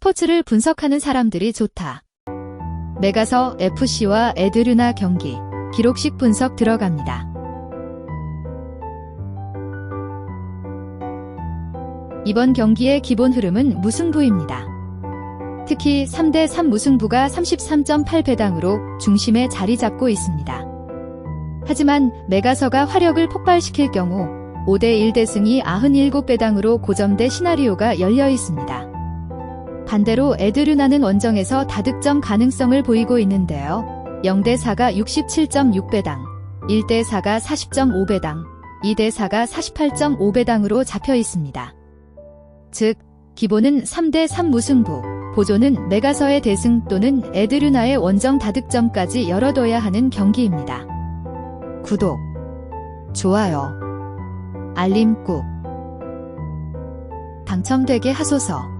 스포츠를 분석하는 사람들이 좋다. 메가서 FC와 에드르나 경기 기록식 분석 들어갑니다. 이번 경기의 기본 흐름은 무승부입니다. 특히 3대3 무승부가 33.8배당으로 중심에 자리 잡고 있습니다. 하지만 메가서가 화력을 폭발시킬 경우 5대1 대승이 97배당으로 고점대 시나리오가 열려 있습니다. 반대로 에드르나는 원정에서 다득점 가능성을 보이고 있는데요. 0대4가 67.6배당, 1대4가 40.5배당, 2대4가 48.5배당으로 잡혀 있습니다. 즉, 기본은 3대3 무승부, 보조는 메가서의 대승 또는 에드르나의 원정 다득점까지 열어둬야 하는 경기입니다. 구독, 좋아요, 알림 꾹 당첨되게 하소서.